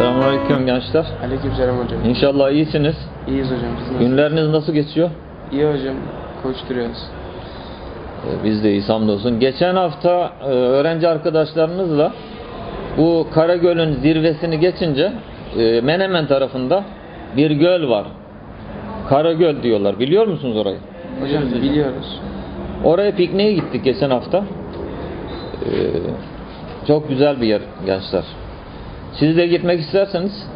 Selamünaleyküm gençler. Aleykümselam hocam. İnşallah iyisiniz. İyiyiz hocam. Siz nasılsınız? Günleriniz nasıl geçiyor? İyi hocam. Koşturuyoruz. Ee, Biz de iyiyiz hamdolsun. Geçen hafta e, öğrenci arkadaşlarınızla bu Karagöl'ün zirvesini geçince e, Menemen tarafında bir göl var. Karagöl diyorlar. Biliyor musunuz orayı? Hocam biliyoruz. Oraya pikniğe gittik geçen hafta. Ee, çok güzel bir yer gençler. Siz de gitmek isterseniz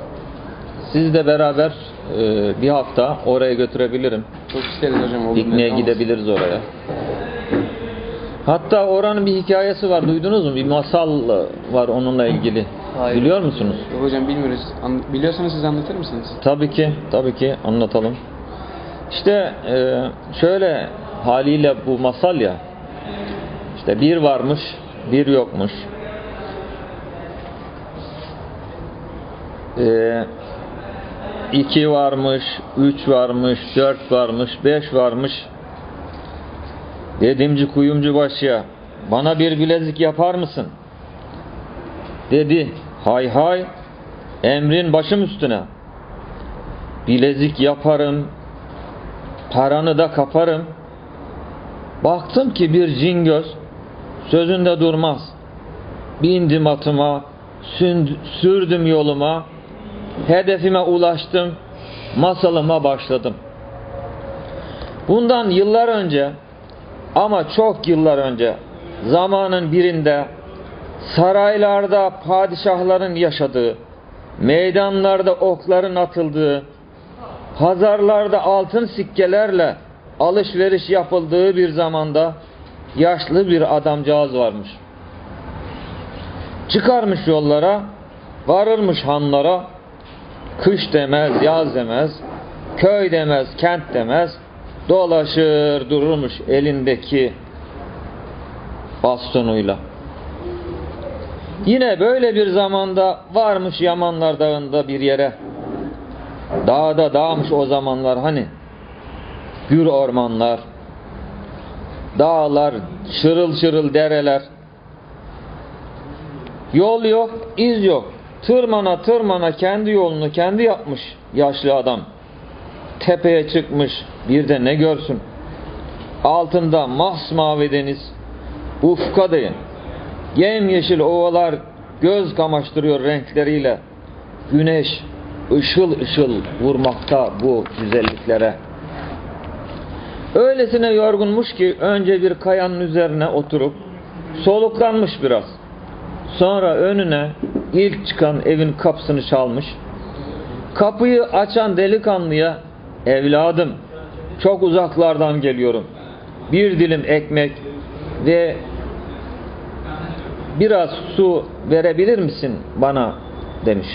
siz de beraber e, bir hafta oraya götürebilirim. Çok isteriz hocam. Olur olmasın. gidebiliriz oraya. Hatta oranın bir hikayesi var. Duydunuz mu? Bir masal var onunla ilgili. Hayır. Biliyor musunuz? Yok hocam bilmiyoruz. An- biliyorsanız siz anlatır mısınız? Tabii ki, tabii ki anlatalım. İşte e, şöyle haliyle bu masal ya. İşte bir varmış, bir yokmuş. E, iki varmış, üç varmış, dört varmış, beş varmış. Dedimci kuyumcu başıya bana bir bilezik yapar mısın? Dedi hay hay emrin başım üstüne. Bilezik yaparım, paranı da kaparım. Baktım ki bir cingöz sözünde durmaz. Bindim atıma, sürdüm yoluma, hedefime ulaştım, masalıma başladım. Bundan yıllar önce ama çok yıllar önce zamanın birinde saraylarda padişahların yaşadığı, meydanlarda okların atıldığı, pazarlarda altın sikkelerle alışveriş yapıldığı bir zamanda yaşlı bir adamcağız varmış. Çıkarmış yollara, varırmış hanlara, kış demez, yaz demez, köy demez, kent demez, dolaşır dururmuş elindeki bastonuyla. Yine böyle bir zamanda varmış Yamanlar Dağı'nda bir yere. Dağda dağmış o zamanlar hani. Gür ormanlar, dağlar, şırıl şırıl dereler. Yol yok, iz yok. Tırmana tırmana kendi yolunu kendi yapmış yaşlı adam. Tepeye çıkmış bir de ne görsün. Altında masmavi deniz, ufka değin. Yemyeşil ovalar göz kamaştırıyor renkleriyle. Güneş ışıl ışıl vurmakta bu güzelliklere. Öylesine yorgunmuş ki önce bir kayanın üzerine oturup soluklanmış biraz. Sonra önüne ilk çıkan evin kapısını çalmış. Kapıyı açan delikanlıya evladım çok uzaklardan geliyorum. Bir dilim ekmek ve biraz su verebilir misin bana demiş.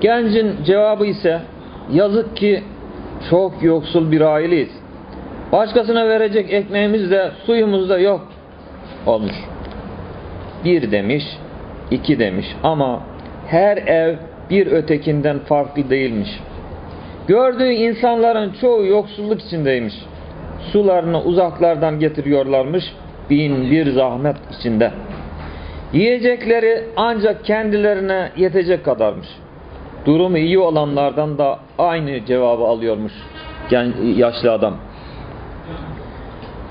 Gencin cevabı ise yazık ki çok yoksul bir aileyiz. Başkasına verecek ekmeğimiz de suyumuz da yok olmuş. Bir demiş, iki demiş ama her ev bir ötekinden farklı değilmiş. Gördüğü insanların çoğu yoksulluk içindeymiş. Sularını uzaklardan getiriyorlarmış bin bir zahmet içinde. Yiyecekleri ancak kendilerine yetecek kadarmış. Durumu iyi olanlardan da aynı cevabı alıyormuş yaşlı adam.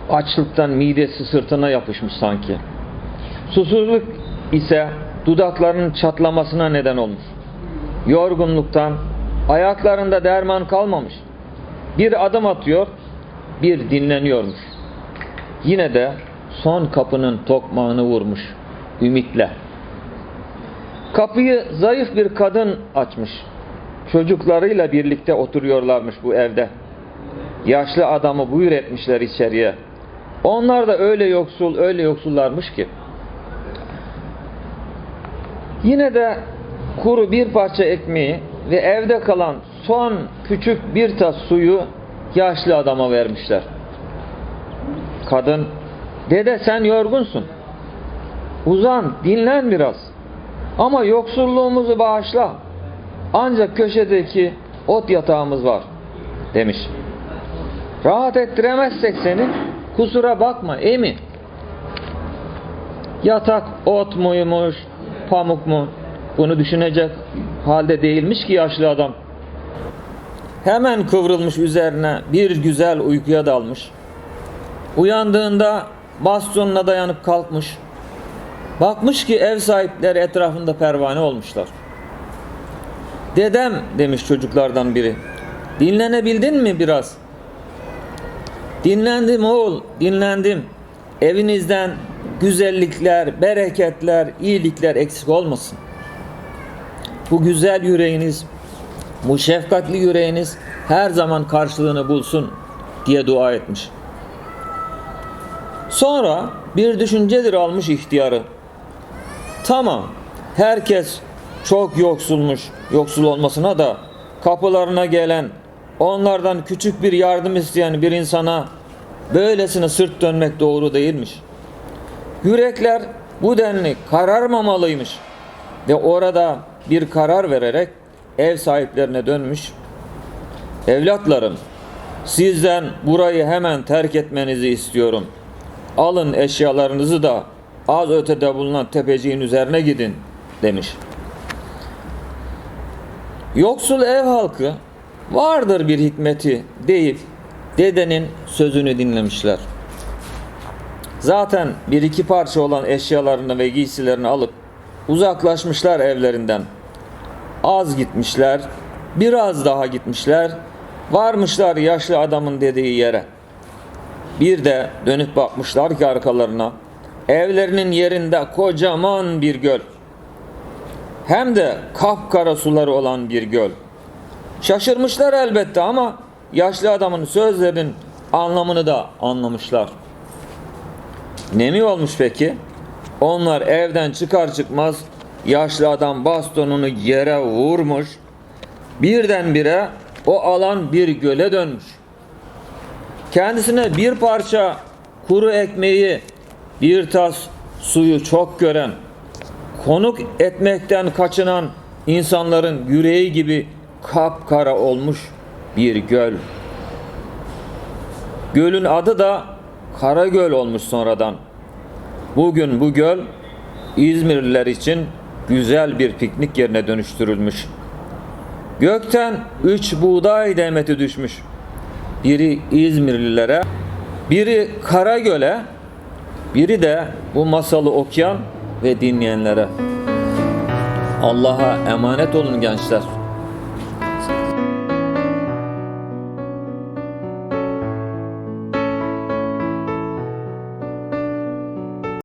Açlıktan midesi sırtına yapışmış sanki. Susuzluk ise dudaklarının çatlamasına neden olmuş. Yorgunluktan ayaklarında derman kalmamış. Bir adım atıyor, bir dinleniyormuş. Yine de son kapının tokmağını vurmuş ümitle. Kapıyı zayıf bir kadın açmış. Çocuklarıyla birlikte oturuyorlarmış bu evde. Yaşlı adamı buyur etmişler içeriye. Onlar da öyle yoksul, öyle yoksullarmış ki. Yine de kuru bir parça ekmeği ve evde kalan son küçük bir tas suyu yaşlı adama vermişler. Kadın, dede sen yorgunsun. Uzan, dinlen biraz. Ama yoksulluğumuzu bağışla. Ancak köşedeki ot yatağımız var demiş. Rahat ettiremezsek seni kusura bakma emi. Yatak ot muymuş, pamuk mu? bunu düşünecek halde değilmiş ki yaşlı adam. Hemen kıvrılmış üzerine bir güzel uykuya dalmış. Uyandığında bastonuna dayanıp kalkmış. Bakmış ki ev sahipleri etrafında pervane olmuşlar. Dedem demiş çocuklardan biri. Dinlenebildin mi biraz? Dinlendim oğul, dinlendim. Evinizden güzellikler, bereketler, iyilikler eksik olmasın. Bu güzel yüreğiniz, bu şefkatli yüreğiniz her zaman karşılığını bulsun diye dua etmiş. Sonra bir düşüncedir almış ihtiyarı. Tamam, herkes çok yoksulmuş, yoksul olmasına da kapılarına gelen, onlardan küçük bir yardım isteyen bir insana böylesine sırt dönmek doğru değilmiş. Yürekler bu denli kararmamalıymış ve orada bir karar vererek ev sahiplerine dönmüş. Evlatlarım, sizden burayı hemen terk etmenizi istiyorum. Alın eşyalarınızı da az ötede bulunan tepeciğin üzerine gidin demiş. Yoksul ev halkı vardır bir hikmeti deyip dedenin sözünü dinlemişler. Zaten bir iki parça olan eşyalarını ve giysilerini alıp uzaklaşmışlar evlerinden. Az gitmişler, biraz daha gitmişler, varmışlar yaşlı adamın dediği yere. Bir de dönüp bakmışlar ki arkalarına, evlerinin yerinde kocaman bir göl. Hem de kapkara suları olan bir göl. Şaşırmışlar elbette ama yaşlı adamın sözlerinin anlamını da anlamışlar. Ne mi olmuş peki? Onlar evden çıkar çıkmaz yaşlı adam bastonunu yere vurmuş. Birdenbire o alan bir göle dönmüş. Kendisine bir parça kuru ekmeği, bir tas suyu çok gören, konuk etmekten kaçınan insanların yüreği gibi kapkara olmuş bir göl. Gölün adı da Karagöl olmuş sonradan. Bugün bu göl İzmirliler için güzel bir piknik yerine dönüştürülmüş. Gökten üç buğday demeti düşmüş. Biri İzmirlilere, biri Karagöl'e, biri de bu masalı okuyan ve dinleyenlere. Allah'a emanet olun gençler.